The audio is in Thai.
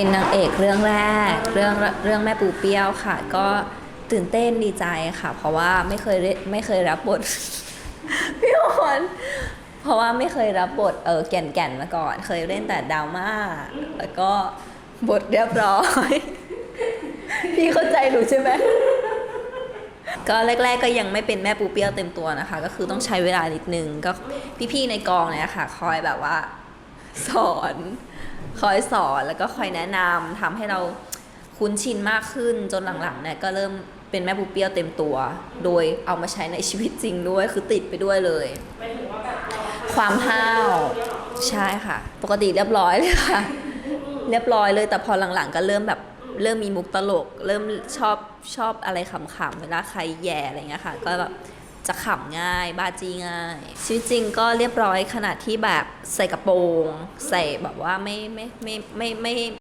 เป็นนางเอกเรื่องแรก เรื่องเรื่องแม่ปูเปี้ยวค่ะ ก็ตื่นเต้นดีใจค่ะ เพราะว่าไม่เคยได้ไม่เคยรับบทพี่หอนเพราะว่าไม่เคยรับบทเออแก่นแก่นมาก่อน เคยเล่นแต่ดราม่าแล้วก็บทเรียบร้อย พี่เข้าใจหนูใช่ไหมก็แรก ๆ ก็ยังไม่เป็นแม่ปูเปี้ยวเต็มตัวนะคะ ก็คือต้องใช้เวลานิดนึงก็พี่ๆในกองเนี่ยค่ะ คอยแบบว่า สอน คอยสอนแล้วก็คอยแนะนำทำให้เราคุ้นชินมากขึ้นจนหลังๆเนี่ยก็เริ่มเป็นแม่ปูเปี้ยวเต็มตัว โดยเอามาใช้ในชีวิตจริงด้วยคือติดไปด้วยเลย ความห้าว ใช่ค่ะ ปกติเรียบร้อยเลยค่ะ เรียบร้อยเลย แต่พอหลังๆ ก็เริ่มแบบเริ่มมีมุกตลก เริ่มชอบชอบอะไรขำๆเวลาใครแย่อะไรเงี้ยค่ะ ก็แบบ จะขำง่าย บาจีง่าย ชีวิตจริงก็เรียบร้อยขนาดที่แบบใส่กระโปรง ใส่แบบว่าไม่ไม่ไม่ไม่ไม่